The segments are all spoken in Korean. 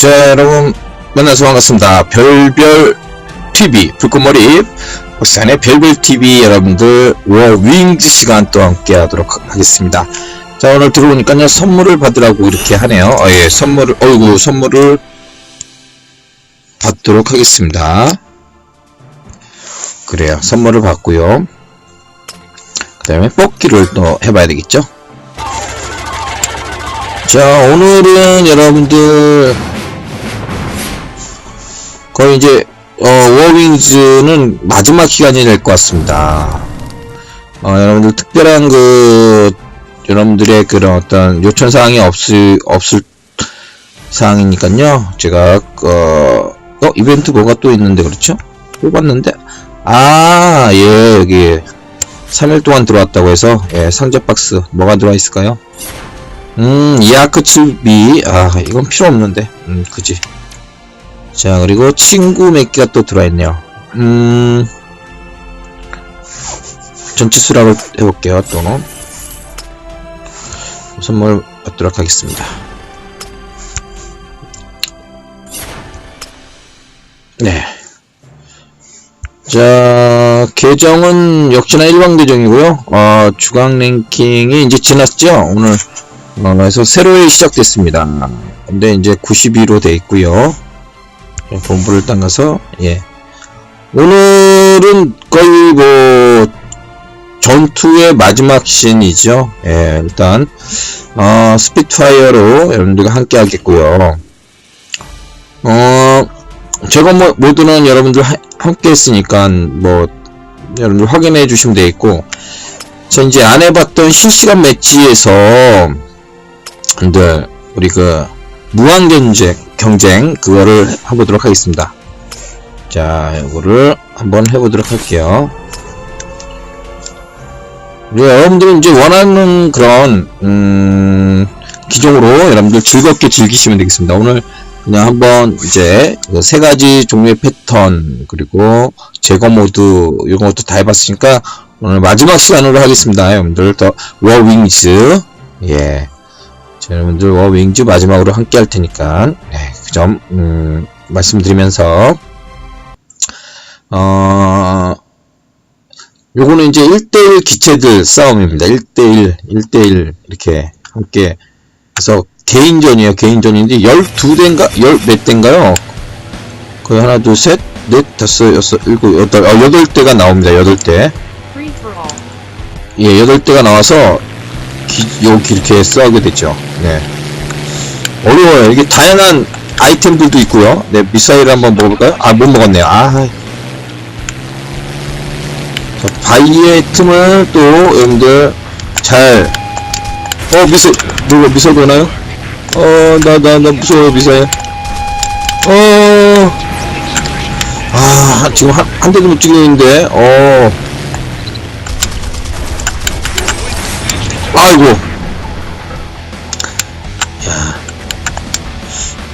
자, 여러분, 만나서 반갑습니다. 별별 TV, 불꽃머리, 박산의 별별 TV 여러분들, 워윙즈 시간 또 함께 하도록 하- 하겠습니다. 자, 오늘 들어오니까요, 선물을 받으라고 이렇게 하네요. 어, 예, 선물을, 어이구, 선물을 받도록 하겠습니다. 그래요, 선물을 받고요. 그 다음에 뽑기를 또 해봐야 되겠죠? 자, 오늘은 여러분들, 거의 이제, 어, 워윙즈는 마지막 기간이 될 것 같습니다. 어, 여러분들 특별한 그, 여러분들의 그런 어떤 요청 사항이 없을, 없을 사항이니까요. 제가, 어, 어, 이벤트 뭐가 또 있는데, 그렇죠? 뽑았는데, 아, 예, 여기, 3일 동안 들어왔다고 해서, 예, 상자 박스, 뭐가 들어와 있을까요? 음, 이아크 7B. 아, 이건 필요 없는데. 음, 그지. 자, 그리고 친구 몇 개가 또 들어있네요. 음, 전체 수락을 해볼게요, 또. 선물 받도록 하겠습니다. 네. 자, 계정은 역시나 일반 계정이고요. 어, 주간 랭킹이 이제 지났죠? 오늘 어, 그래서 새로이 시작됐습니다. 근데 이제 92로 돼 있고요. 예, 본부를 딱 가서 예. 오늘은 거의 뭐 전투의 마지막 씬이죠. 예, 일단 어, 스피트파이어로 여러분들과 함께 하겠고요. 어, 제가 뭐 모두는 여러분들 하- 함께 했으니까 뭐 여러분들 확인해 주시면 되겠고 자 이제 안 해봤던 실시간 매치에서 근데 우리 그 무한 경쟁 경쟁 그거를 해보도록 하겠습니다. 자, 이거를 한번 해보도록 할게요. 네, 여러분들은 이제 원하는 그런 음, 기종으로 여러분들 즐겁게 즐기시면 되겠습니다. 오늘 그냥 한번 이제 그 세 가지 종류의 패턴 그리고 제거 모드 이런 것도 다 해봤으니까 오늘 마지막 시간으로 하겠습니다. 여러분들 더 워윙즈 예. 자, 여러분들 워윙즈 마지막으로 함께 할 테니까 네, 그점 음, 말씀드리면서 어 요거는 이제 1대1 기체들 싸움입니다. 1대1 1대1 이렇게 함께 해서 개인전이에요. 개인전인데 12대인가 10몇 대인가요? 거의 하나 둘셋넷 다섯 여섯 일곱 여덟 어 8대가 나옵니다. 8대 Free for all. 예, 8대가 나와서 기, 여기 이렇게 싸우게 됐죠. 네. 어려워요. 이게 다양한 아이템들도 있고요. 네, 미사일 한번 먹어볼까요? 아, 못 먹었네요. 아. 자, 바이의 틈을 또 여러분들 잘, 어, 미사일, 누가 미사일 오나요? 어, 나, 나, 나 무서워요, 미사일. 어, 아, 지금 한, 한 대도 못 찍는데, 어. 아이고. 야.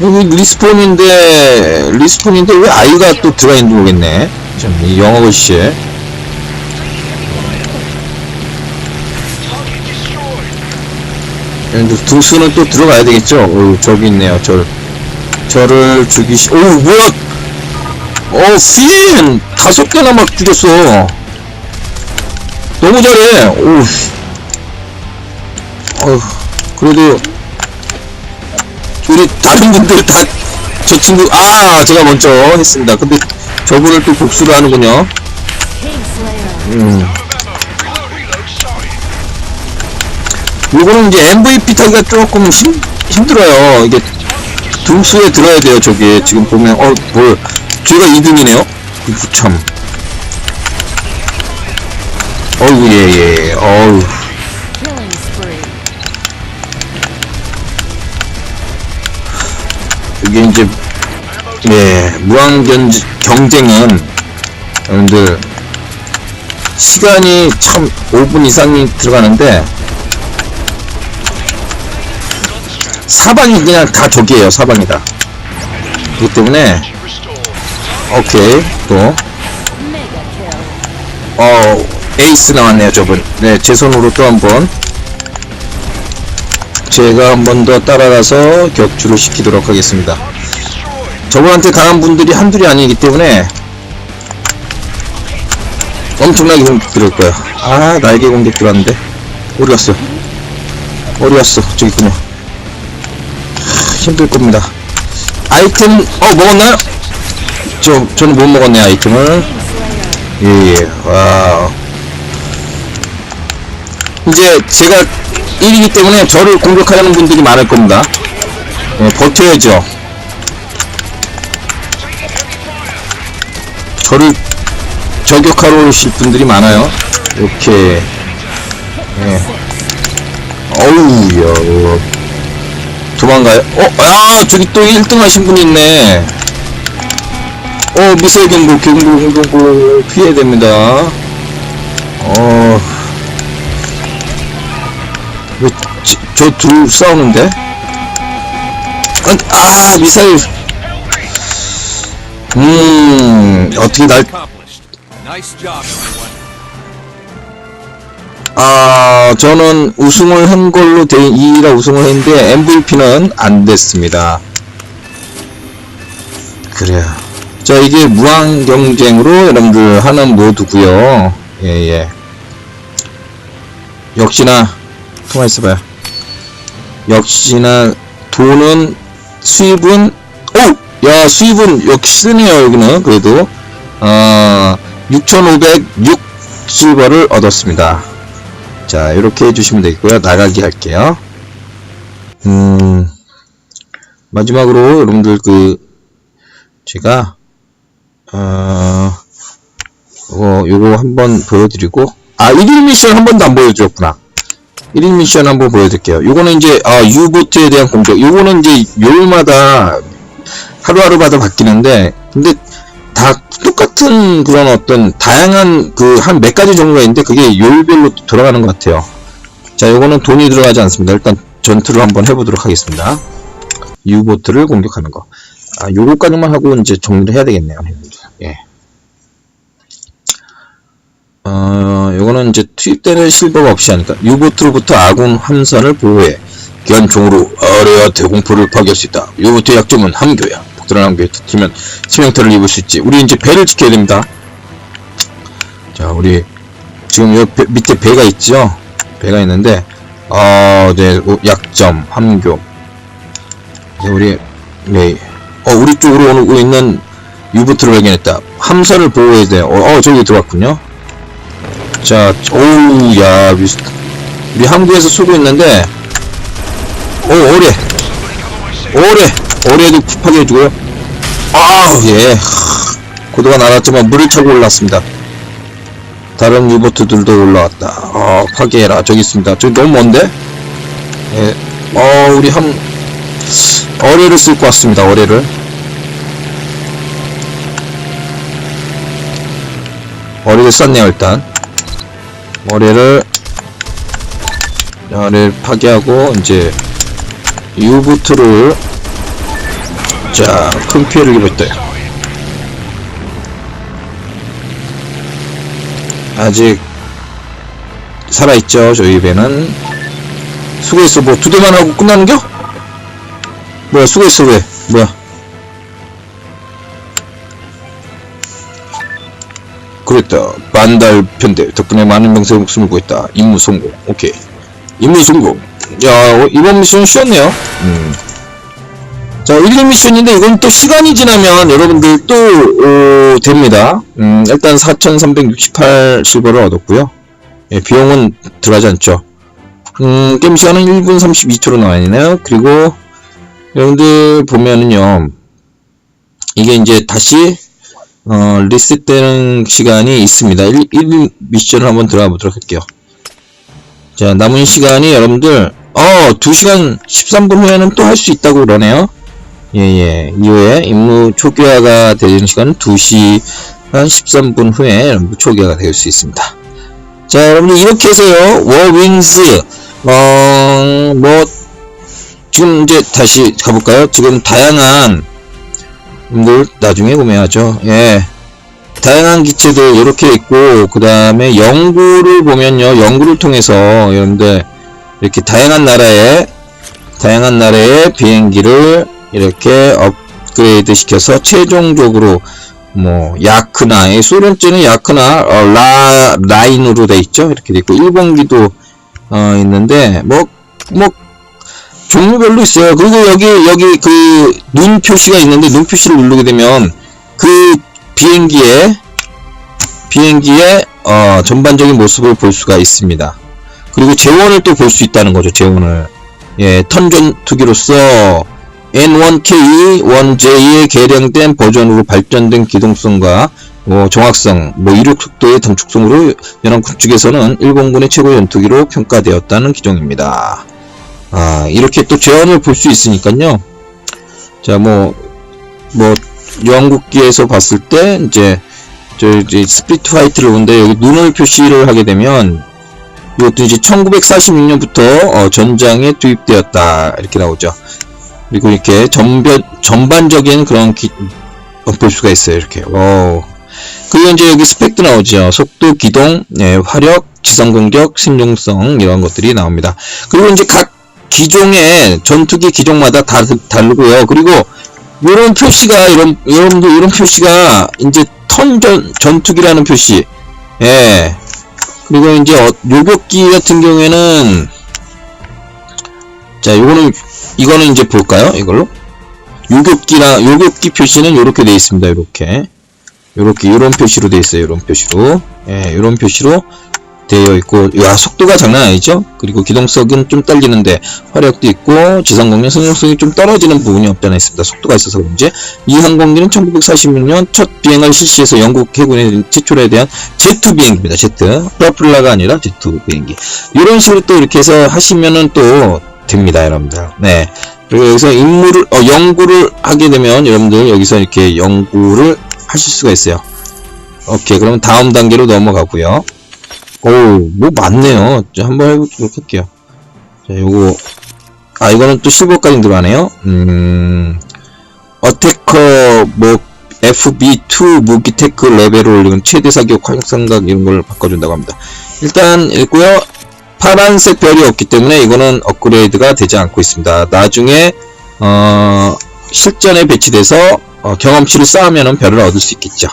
여기 리스폰인데, 리스폰인데 왜 아이가 또 들어가 있는지 모르겠네. 참, 이 영어 글씨에. 여러분들 등수는 또 들어가야 되겠죠? 오, 저기 있네요. 절, 저를 죽이시, 오, 뭐야! 어, 핀! 다섯 개나 막 죽였어. 너무 잘해. 오, 어휴, 그래도 우리 다른 분들 다 저 친구 아 제가 먼저 했습니다. 근데 저분을 또 복수를 하는군요. 음. 요거는 이제 MVP 타기가 조금 힘, 힘들어요. 이게 등수에 들어야 돼요. 저게 지금 보면 어뭘 제가 2등이네요. 참. 어우 예예. 어우. 이게 이제 예 무한 견 경쟁은 여러분들 시간이 참 5분 이상이 들어가는데 사방이 그냥 다 적이에요 사방이다 그렇기 때문에 오케이 또. 어, 에이스 나왔네요, 저분. 네, 제 손으로 또 한 번. 제가 한 번 더 따라가서 격추를 시키도록 하겠습니다. 저분한테 강한 분들이 한둘이 아니기 때문에 엄청나게 공격 들어올 거야. 아, 날개 공격 들어왔는데. 어디 갔어? 어디 갔어? 저기. 하, 힘들 겁니다. 아이템, 어, 먹었나요? 저, 저는 못 먹었네, 아이템을. 예, 예, 와. 이제 제가 1이기 때문에 저를 공격하려는 분들이 많을 겁니다. 예, 버텨야죠. 저를 저격하러 오실 분들이 많아요. 이렇게. 예. 어우, 야. 도망가요? 어, 아, 저기 또 1등 하신 분이 있네. 어, 미사일 경고, 경고, 경고, 피해야 됩니다. 어. 왜, 저둘 싸우는데? 아, 아, 미사일. 음, 어떻게 날. 아, 저는 우승을 한 걸로 돼, 2라 우승을 했는데, MVP는 안 됐습니다. 그래요. 자, 이게 무한 경쟁으로 여러분들 하는 모드고요 예, 예. 역시나, 가만 있어봐요. 역시나, 돈은, 수입은, 오! 야, 수입은 역시 쓰네요, 여기는. 그래도. 어, 6,506 실버를 얻었습니다. 자, 이렇게 해주시면 되겠고요. 나가기 할게요. 음, 마지막으로 여러분들 그, 제가, 어, 요거, 요거 한번 보여드리고, 아, 1일 미션 한 번도 안 보여드렸구나. 1일 미션 한번 보여드릴게요. 요거는 이제, 아, 유보트에 대한 공격. 요거는 이제 요일마다, 하루하루마다 바뀌는데, 근데 다 똑같은 그런 어떤 다양한 그 한 몇 가지 종류가 있는데 그게 요일별로 들어가는 것 같아요. 자, 요거는 돈이 들어가지 않습니다. 일단 전투를 한번 해보도록 하겠습니다. 유보트를 공격하는 거. 아, 요거까지만 하고 이제 정리를 해야 되겠네요. 예. 어, 요거는 이제 투입되는 실버가 없이 하니까 유보트로부터 아군 함선을 보호해 기관총으로 아래와 대공포를 파괴할 수 있다. 유보트의 약점은 함교야. 폭들한 함교에 터뜨리면 치명타를 입을 수 있지. 우리 이제 배를 지켜야 됩니다. 자, 우리 지금 요 배- 밑에 배가 있죠? 배가 있는데 어, 네, 어, 약점, 함교. 우리 네, 어, 우리 쪽으로 오고 있는 유보트를 발견했다. 함선을 보호해야 돼요. 어, 어, 저기 들어왔군요. 자, 오우, 야, 미스- 우리 함구에서 쏘고 있는데, 오, 오래, 오래, 오래도 파괴해주고요. 아, 예, 하, 고도가 날았지만 물을 차고 올랐습니다. 다른 유보트들도 올라왔다. 어, 파괴해라. 저기 있습니다. 저기 너무 먼데? 예, 어, 우리 함, 어뢰를 쓸 것 같습니다. 어뢰를. 어뢰를 썼네요, 일단. 어뢰를, 어뢰를 파괴하고, 이제, 유보트를, 자, 큰 피해를 입었대요. 아직, 살아있죠, 저희 배는. 수고했어, 뭐, 두 대만 하고 끝나는겨? 뭐야, 수고했어, 왜? 뭐야? 그랬다. 반달 편대 덕분에 많은 명색의 목숨을 구했다. 임무 성공. 오케이. 임무 성공. 야, 어, 이번 미션 쉬웠네요. 음. 자, 1, 2 미션인데 이건 또 시간이 지나면 여러분들 또 어, 됩니다. 음, 일단 4,368 실버를 얻었고요. 예, 비용은 들어가지 않죠. 음, 게임 시간은 1분 32초로 나와 있네요. 그리고 여러분들 보면은요, 이게 이제 다시 어, 리셋되는 시간이 있습니다. 1, 1 미션을 한번 들어가 보도록 할게요. 자, 남은 시간이 여러분들, 어, 2시간 13분 후에는 또 할 수 있다고 그러네요. 예, 예. 이후에 임무 초기화가 되는 시간은 2시 한 13분 후에 여러분들 초기화가 될 수 있습니다. 자, 여러분들 이렇게 해서요, 워윙스, 어, 뭐, 지금 이제 다시 가볼까요? 지금 다양한 물 나중에 구매하죠. 예. 다양한 기체들 이렇게 있고 그 다음에 연구를 보면요 연구를 통해서 여러분들 이렇게 다양한 나라의 다양한 나라의 비행기를 이렇게 업 업그레이드 시켜서 최종적으로 뭐 야크나 예, 소련제는 야크나 어, 라 라인으로 돼 있죠 이렇게 돼 있고 일본기도 어, 있는데 뭐뭐 종류별로 있어요. 그리고 여기 여기 그 눈 표시가 있는데 눈 표시를 누르게 되면 그 비행기의 비행기의 어, 전반적인 모습을 볼 수가 있습니다. 그리고 재원을 또 볼 수 있다는 거죠 재원을. 예 턴전 투기로서 N1K, 1J에 개량된 버전으로 발전된 기동성과 뭐 정확성, 뭐 이륙 속도의 단축성으로 연합국 측에서는 일본군의 최고 연투기로 평가되었다는 기종입니다. 아 이렇게 또 재현을 볼 수 있으니까요. 자뭐뭐 영국기에서 봤을 때 이제 저 이제 스피트 화이트를 보는데 여기 눈을 표시를 하게 되면 이것도 이제 1946년부터 전장에 투입되었다 이렇게 나오죠. 그리고 이렇게 전변, 전반적인 그런 기, 어, 볼 수가 있어요. 이렇게. 오. 그리고 이제 여기 스펙도 나오죠. 속도, 기동, 예, 화력, 지성 공격, 신용성 이런 것들이 나옵니다. 그리고 이제 각 기종의 전투기 기종마다 다 다르고요. 그리고 이런 표시가 이런 여러분들 이런 표시가 이제 턴 전 전투기라는 표시. 예. 그리고 이제 어, 요격기 같은 경우에는 자, 요거는 이거는 이제 볼까요? 이걸로 요격기나 요격기 표시는 이렇게 되어 있습니다. 이렇게 이렇게 이런 표시로 되어 있어요. 이런 표시로 예, 이런 표시로 되어 있고 야 속도가 장난 아니죠? 그리고 기동성은 좀 딸리는데 화력도 있고 지상 공격 성능성이 좀 떨어지는 부분이 없지 않아 있습니다. 속도가 있어서 그런지 이 항공기는 1946년 첫 비행을 실시해서 영국 해군의 최초에 대한 제트 비행기입니다. 제트 프로펠러가 아니라 제트 비행기 이런 식으로 또 이렇게 해서 하시면은 또 됩니다, 여러분들. 네. 그리고 여기서 임무를, 어, 연구를 하게 되면 여러분들 여기서 이렇게 연구를 하실 수가 있어요. 오케이. 그러면 다음 단계로 넘어가고요. 오, 뭐 많네요. 자, 한번 해보도록 할게요. 자, 요거, 아, 이거는 또 실버까지 들어가네요. 음, 어테커, 뭐, FB2 무기 테크 레벨을 올리면 최대 사격 활성각 이런 걸 바꿔준다고 합니다. 일단 읽고요. 파란색 별이 없기 때문에 이거는 업그레이드가 되지 않고 있습니다. 나중에 어, 실전에 배치돼서 어, 경험치를 쌓으면 별을 얻을 수 있겠죠.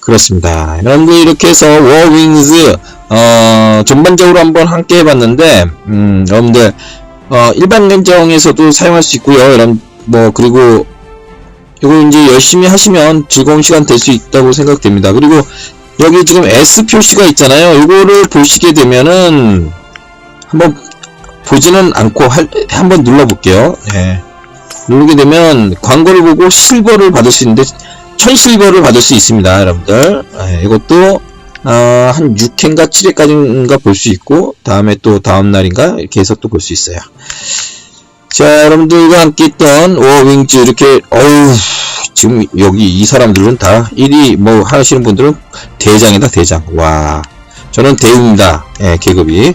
그렇습니다. 여러분들 이렇게 해서 워윙즈 어, 전반적으로 한번 함께 해봤는데 음, 여러분들 어, 일반 렌정에서도 사용할 수 있고요. 여러분 뭐 그리고 이거 이제 열심히 하시면 즐거운 시간 될 수 있다고 생각됩니다. 그리고 여기 지금 S 표시가 있잖아요. 이거를 보시게 되면은 한번 보지는 않고 할, 한번 눌러볼게요. 예. 누르게 되면 광고를 보고 실버를 받을 수 있는데 천 실버를 받을 수 있습니다, 여러분들. 예, 이것도 아, 한 6회인가 7회까지인가 볼 수 있고 다음에 또 다음 날인가 이렇게 해서 또 볼 수 있어요. 자, 여러분들과 함께 있던 워윙즈 이렇게 어우 지금 여기 이 사람들은 다 1위 뭐 하시는 분들은 대장이다 대장. 와, 저는 대우입니다. 예, 계급이.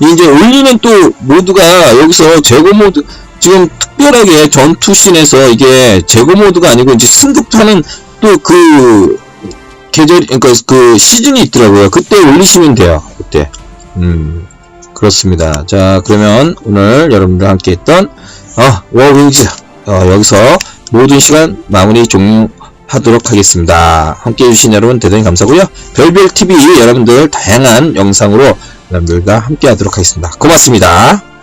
이제 올리는 또 모드가 여기서 제거 모드 지금 특별하게 전투씬에서 이게 제거 모드가 아니고 이제 승급하는 또 그 계절 그러니까 그 시즌이 있더라고요. 그때 올리시면 돼요. 그때 음 그렇습니다. 자 그러면 오늘 여러분들 함께 했던 어 워윙즈 어, 여기서 모든 시간 마무리 종료하도록 하겠습니다. 함께 해주신 여러분 대단히 감사하고요. 별별 TV 여러분들 다양한 영상으로 여러분들과 함께 하도록 하겠습니다. 고맙습니다.